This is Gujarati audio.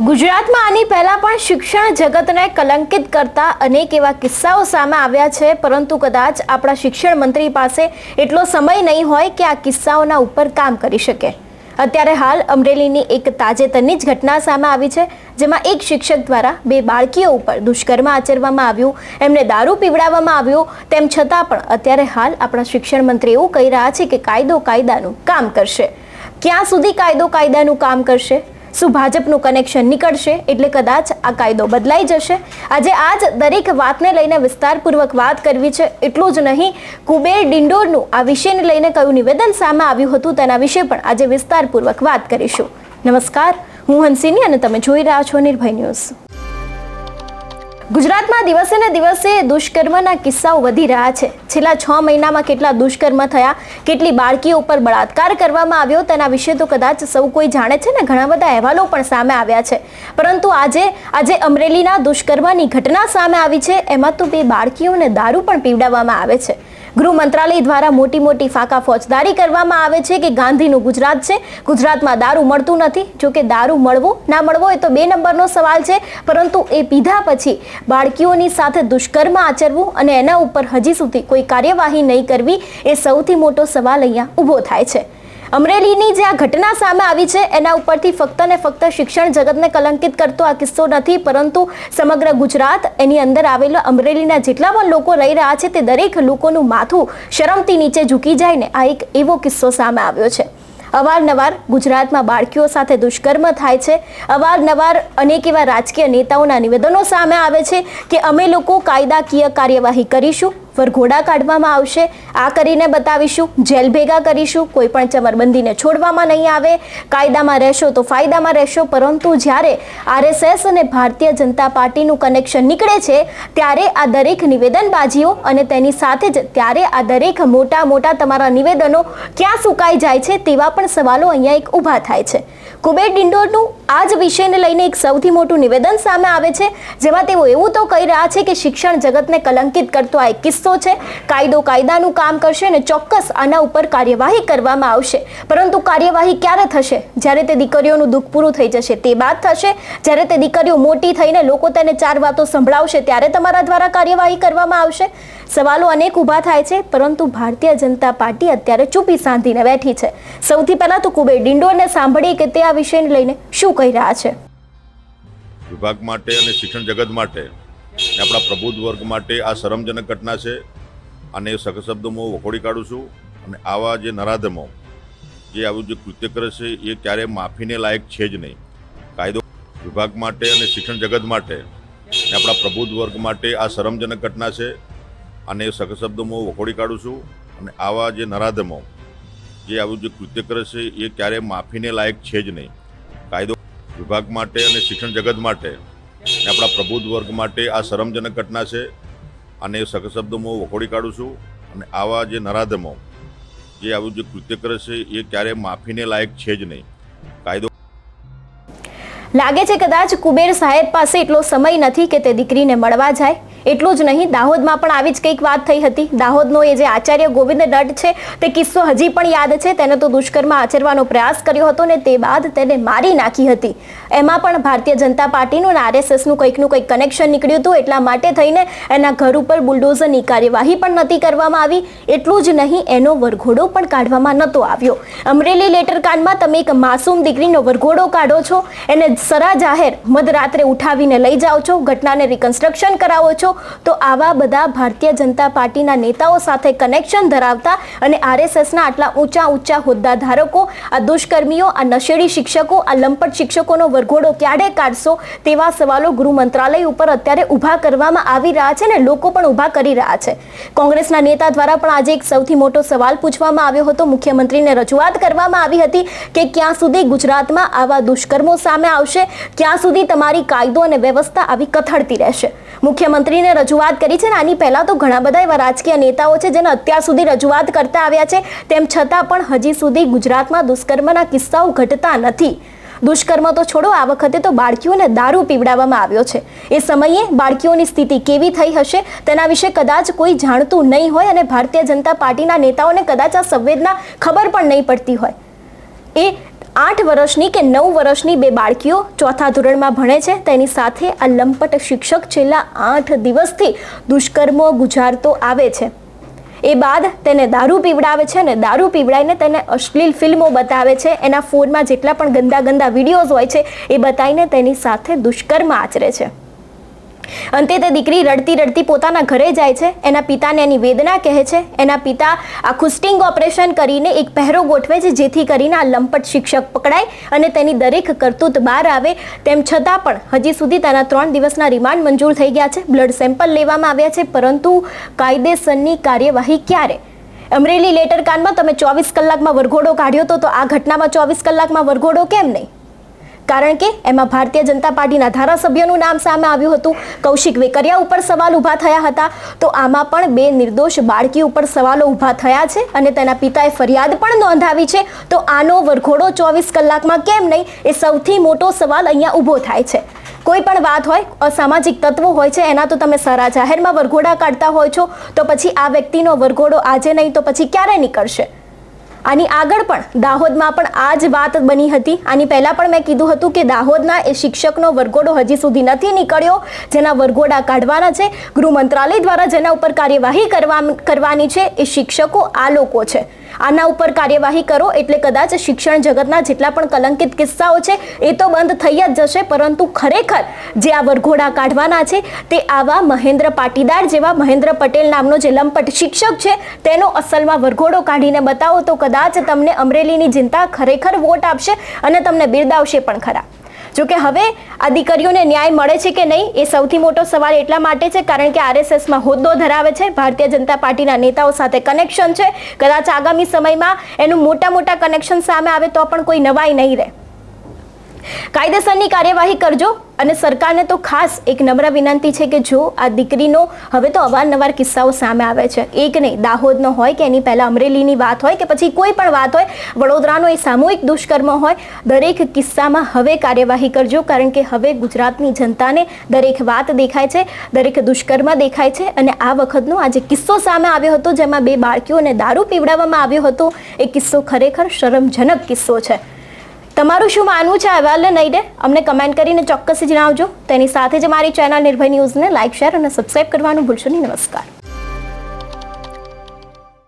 ગુજરાતમાં આની પહેલા પણ શિક્ષણ જગતને કલંકિત કરતા અનેક એવા કિસ્સાઓ સામે આવ્યા છે, પરંતુ કદાચ આપણા શિક્ષણ મંત્રી પાસે એટલો સમય નહીં હોય કે આ કિસ્સાઓના ઉપર કામ કરી શકે. અત્યારે હાલ અમરેલીની એક તાજેતરની જ ઘટના સામે આવી છે, જેમાં એક શિક્ષક દ્વારા બે બાળકીઓ ઉપર દુષ્કર્મ આચરવામાં આવ્યું, એમને દારૂ પીવડાવવામાં આવ્યો, તેમ છતાં પણ અત્યારે હાલ આપણા શિક્ષણ મંત્રી એવું કહી રહ્યા છે કે કાયદો કાયદાનું કામ કરશે. ક્યાં સુધી કાયદો કાયદાનું કામ કરશે? શું ભાજપનું કનેક્શન નીકળશે? એટલે કદાચ આ કાયદો બદલાઈ જશે. આજે આ જ દરેક વાતને લઈને વિસ્તારપૂર્વક વાત કરવી છે. એટલું જ નહીં, કુબેર ડિંડોરનું આ વિષયને લઈને કયું નિવેદન સામે આવ્યું હતું તેના વિશે પણ આજે વિસ્તારપૂર્વક વાત કરીશું. નમસ્કાર, હું હંસિની અને તમે જોઈ રહ્યા છો નિર્ભય ન્યૂઝ. ગુજરાતમાં દિવસે ને દિવસે દુષ્કર્મના કિસ્સાઓ વધી રહ્યા છે. છેલ્લા છ મહિનામાં કેટલા દુષ્કર્મ થયા, કેટલી બાળકીઓ ઉપર બળાત્કાર કરવામાં આવ્યો, તેના વિશે તો કદાચ સૌ કોઈ જાણે છે ને, ઘણા બધા અહેવાલો પણ સામે આવ્યા છે. પરંતુ આજે આજે અમરેલીના દુષ્કર્મની ઘટના સામે આવી છે, એમાં તો બે બાળકીઓને દારૂ પણ પીવડાવવામાં આવે છે. ગૃહ મંત્રાલય દ્વારા મોટી મોટી ફાકા ફોજદારી કરવામાં આવે છે કે ગાંધીનું ગુજરાત છે. ગુજરાતમાં દારૂ મળતું નથી. જો કે દારૂ મળવો, ના મળવો એ તો બે નંબરનો સવાલ છે. પરંતુ એ પીધા પછી બાળકીઓની સાથે દુષ્કર્મ આચરવું અને એના ઉપર હજી સુધી કોઈ કાર્યવાહી નહીં કરવી એ સૌથી મોટો સવાલ અહીંયા ઊભો થાય છે. અમરેલીની જે આ ઘટના સામે આવી છે, એના ઉપરથી ફક્ત ને ફક્ત શિક્ષણ જગતને કલંકિત કરતો આ કિસ્સો નથી, પરંતુ સમગ્ર ગુજરાત એની અંદર આવેલો અમરેલીના જેટલા પણ લોકો રહી રહ્યા છે, તે દરેક લોકોનું માથું શરમથી નીચે ઝૂકી જાય ને આ એક એવો કિસ્સો સામે આવ્યો છે. અવારનવાર ગુજરાતમાં બાળકીઓ સાથે દુષ્કર્મ થાય છે. અવારનવાર અનેક એવા રાજકીય નેતાઓના નિવેદનો સામે આવે છે કે અમે લોકો કાયદાકીય કાર્યવાહી કરીશું વરઘોડા કાઢવામાં આવશે. આ કરીને બતાવીશું, જેલ ભેગા કરીશું, કોઈ પણ ચમરબંધીને છોડવામાં નહીં આવે. કાયદામાં રહેશો તો ફાયદામાં રહેશો, પરંતુ જ્યારે આરએસએસ અને ભારતીય જનતા પાર્ટીનું કનેક્શન નીકળે છે, ત્યારે આ દરેક નિવેદનબાજીઓ અને તેની સાથે જ ત્યારે આ દરેક મોટા મોટા તમારા નિવેદનો ક્યાં સુકાઈ જાય છે તેવા પણ સવાલો અહીંયા એક ઊભા થાય છે. કુબેર ડિંડોરનું આ જ વિષયને લઈને એક સૌથી મોટું નિવેદન સામે આવે છે, જેમાં તેઓ એવું તો કહી રહ્યા છે કે શિક્ષણ જગતને કલંકિત કરતો આ એક કિસ્સો છે. કાયદો કાયદાનું કામ કરશે અને ચોક્કસ આના ઉપર કાર્યવાહી કરવામાં આવશે. પરંતુ કાર્યવાહી ક્યારે થશે? જ્યારે તે દીકરીઓનું દુઃખ પૂરું થઈ જશે, તે બાદ થશે. જ્યારે તે દીકરીઓ મોટી થઈને લોકો તેને ચાર વાતો સંભળાવશે, ત્યારે તમારા દ્વારા કાર્યવાહી કરવામાં આવશે? સવાલો અનેક ઊભા થાય છે, પરંતુ ભારતીય જનતા પાર્ટી અત્યારે ચૂપી સાંધીને બેઠી છે. સૌથી પહેલાં તો કુબેર ડિંડોરને સાંભળીએ કે તે આ વિષયને લઈને શું કહી રહ્યા છે? વિભાગ માટે અને શિક્ષણ જગત માટે આપણા પ્રબુદ્ધ વર્ગ માટે આ શરમજનક ઘટના છે. અને એ સખત શબ્દો હું વખોડી કાઢું છું અને આવા જે નરાધમો, જે આવું જે કૃત્ય કરે છે, એ ક્યારે માફીને લાયક છે જ નહીં. કાયદો વિભાગ માટે અને શિક્ષણ જગત માટે આપણા પ્રબુદ્ધ વર્ગ માટે આ શરમજનક ઘટના છે. અને એ સખત શબ્દો હું વખોડી કાઢું છું અને આવા જે નરાધમો જે આવું જે કૃત્ય કરે છે, એ ક્યારે માફીને લાયક છે જ નહીં. કાયદો વિભાગ માટે અને શિક્ષણ જગત માટે આપણા પ્રબુદ્ધ વર્ગ માટે આ શરમજનક ઘટના છે. અને એ સખત હું વખોડી કાઢું છું અને આવા જે નરાધમો જે આવું જે કૃત્ય કરે છે, એ ક્યારે માફીને લાયક છે જ નહીં. કાયદો લાગે છે કદાચ કુબેર સાહેબ પાસે એટલો સમય નથી કે તે દીકરીને મળવા જાય. એટલું જ નહીં, દાહોદમાં પણ આવી જ કંઈક વાત થઈ હતી. દાહોદનો એ જે આચાર્ય ગોવિંદ દટ્ટ છે, તે કિસ્સો હજી પણ યાદ છે. તેને તો દુષ્કર્મ આચરવાનો પ્રયાસ કર્યો હતો ને તે બાદ તેને મારી નાખી હતી. એમાં પણ ભારતીય જનતા પાર્ટીનું અને આરએસએસનું કંઈકનું કંઈક કનેક્શન નીકળ્યું હતું, એટલા માટે થઈને એના ઘર ઉપર બુલડોઝરની કાર્યવાહી પણ નથી કરવામાં આવી. એટલું જ નહીં, એનો વરઘોડો પણ કાઢવામાં નહોતો આવ્યો. અમરેલી લેટરકાંડમાં તમે એક માસૂમ દીકરીનો વરઘોડો કાઢો છો, એને સરા જાહેર મધરાત્રે ઉઠાવીને લઈ જાઓ છો, ઘટનાને રિકન્સ્ટ્રક્શન કરાવો છો તો આવા બધા ભારતીય જનતા પાર્ટીના નેતાઓ સાથે કનેક્શન ધરાવતા અને આરએસએસના આટલા ઊંચા ઊંચા હોદ્દા ધારકો આ દુષ્કર્મીઓ, આ નશેડી શિક્ષકો, આ લંપટ શિક્ષકોનો વરઘોડો ક્યારે કાઢશો તેવા સવાલો ગૃહ મંત્રાલય ઉપર અત્યારે ઊભા કરવામાં આવી રહ્યા છે ને લોકો પણ ઊભા કરી રહ્યા છે. કોંગ્રેસના નેતા દ્વારા પણ આજે એક સૌથી મોટો સવાલ પૂછવામાં આવ્યો હતો. મુખ્યમંત્રીને રજૂઆત કરવામાં આવી હતી કે ક્યાં સુધી ગુજરાતમાં આવા દુષ્કર્મો સામે આવશે, ક્યાં સુધી તમારી કાયદો અને વ્યવસ્થા આવી કથળતી રહેશે. મુખ્યમંત્રીને રજૂઆત કરી છે ને આની પહેલાં તો ઘણા બધા એવા રાજકીય નેતાઓ છે જેને અત્યાર સુધી રજૂઆત કરતા આવ્યા છે. તેમ છતાં પણ હજી સુધી ગુજરાતમાં દુષ્કર્મના કિસ્સાઓ ઘટતા નથી. દુષ્કર્મ તો છોડો, આ વખતે તો બાળકીઓને દારૂ પીવડાવવામાં આવ્યો છે. એ સમયે બાળકીઓની સ્થિતિ કેવી થઈ હશે તેના વિશે કદાચ કોઈ જાણતું નહીં હોય અને ભારતીય જનતા પાર્ટીના નેતાઓને કદાચ આ સંવેદના ખબર પણ નહીં પડતી હોય. એ આઠ વર્ષની કે નવ વર્ષની બે બાળકીઓ ચોથા ધોરણમાં ભણે છે. તેની સાથે આ લંપટ શિક્ષક છેલ્લા આઠ દિવસથી દુષ્કર્મો ગુજારતો આવે છે. એ બાદ તેને દારૂ પીવડાવે છે અને દારૂ પીવડાવીને તેને અશ્લીલ ફિલ્મો બતાવે છે. એના ફોનમાં જેટલા પણ ગંદા ગંદા વિડીયોઝ હોય છે, એ બતાવીને તેની સાથે દુષ્કર્મ આચરે છે. અંતે તે દીકરી રડતી રડતી પોતાના ઘરે જાય છે. એના પિતાને એની વેદના કહે છે. એના પિતા આખું સ્ટિંગ ઓપરેશન કરીને એક પહેરો ગોઠવે છે, જેથી કરીને આ લંપટ શિક્ષક પકડાય અને તેની દરેક કરતૂત બહાર આવે. તેમ છતાં પણ હજી સુધી તેના ત્રણ દિવસના રિમાન્ડ મંજૂર થઈ ગયા છે. બ્લડ સેમ્પલ લેવામાં આવ્યા છે, પરંતુ કાયદેસરની કાર્યવાહી ક્યારે? અમરેલી લેટર કાંડમાં તમે ચોવીસ કલાકમાં વરઘોડો કાઢ્યો હતો તો આ ઘટનામાં ચોવીસ કલાકમાં વરઘોડો કેમ નહીં? કારણ કે એમાં ભારતીય જનતા પાર્ટીના ધારાસભ્યનું નામ સામે આવ્યું હતું. કૌશિક વેકરિયા ઉપર સવાલ ઊભા થયા હતા. તો આમાં પણ બે નિર્દોષ બાળકી ઉપર સવાલો ઊભા થયા છે અને તેના પિતાએ ફરિયાદ પણ નોંધાવી છે. તો આનો વરઘોડો ચોવીસ કલાકમાં કેમ નહીં એ સૌથી મોટો સવાલ અહીંયા ઊભો થાય છે. કોઈ પણ વાત હોય, અસામાજિક તત્વો હોય છે, એના તો તમે સારા જાહેરમાં વરઘોડા કાઢતા હોય છો. તો પછી આ વ્યક્તિનો વરઘોડો આજે નહીં તો પછી ક્યારે નીકળશે? આની આગળ પણ દાહોદમાં પણ આ જ વાત બની હતી. આની પહેલાં પણ મેં કીધું હતું કે દાહોદના એ શિક્ષકનો વરઘોડો હજી સુધી નથી નીકળ્યો, જેના વરઘોડા કાઢવાના છે. ગૃહ મંત્રાલય દ્વારા જેના ઉપર કાર્યવાહી કરવા કરવાની છે એ શિક્ષકો આ લોકો છે. આના ઉપર કાર્યવાહી કરો એટલે કદાચ શિક્ષણ જગતના જેટલા પણ કલંકિત કિસ્સાઓ છે, એ તો બંધ થઈ જ જશે, પરંતુ ખરેખર જે આ વરઘોડા કાઢવાના છે, તે આવા મહેન્દ્ર પાટીદાર જેવા મહેન્દ્ર પટેલ નામનો જે લંપટ શિક્ષક છે, તેનો અસલમાં વરઘોડો કાઢીને બતાવો તો કદાચ તમને અમરેલીની જનતા ખરેખર વોટ આપશે અને તમને બિરદાવશે પણ ખરા. જોકે હવે આ દીકરીઓને ન્યાય મળે છે કે નહીં એ સૌથી મોટો સવાલ એટલા માટે છે કારણ કે આરએસએસમાં હોદ્દો ધરાવે છે. ભારતીય જનતા પાર્ટીના નેતાઓ સાથે કનેક્શન છે. કદાચ આગામી સમયમાં એનું મોટા મોટા કનેક્શન સામે આવે તો પણ કોઈ નવાઈ નહીં રહે. કાયદેસરની કાર્યવાહી કરજો અને સરકારને તો ખાસ એક નમ્ર વિનંતી છે કે જો આ દીકરીનો હવે તો અવારનવાર કિસ્સાઓ સામે આવે છે. એક નહીં, દાહોદનો હોય કે એની પહેલાં અમરેલીની વાત હોય કે પછી કોઈ પણ વાત હોય, વડોદરાનો એ સામૂહિક દુષ્કર્મ હોય, દરેક કિસ્સામાં હવે કાર્યવાહી કરજો કારણ કે હવે ગુજરાતની જનતાને દરેક વાત દેખાય છે, દરેક દુષ્કર્મ દેખાય છે અને આ વખતનો આ જે કિસ્સો સામે આવ્યો હતો જેમાં બે બાળકીઓને દારૂ પીવડાવવામાં આવ્યો હતો. એ કિસ્સો ખરેખર શરમજનક કિસ્સો છે. તમારું શું માનવું છે અહેવાલને દે અમને કમેન્ટ કરીને ચોક્કસ જણાવજો. તેની સાથે જ મારી ચેનલ નિર્ભય ન્યૂઝને લાઇક શેર અને સબસ્ક્રાઇબ કરવાનું ભૂલશો નહીં. નમસ્કાર.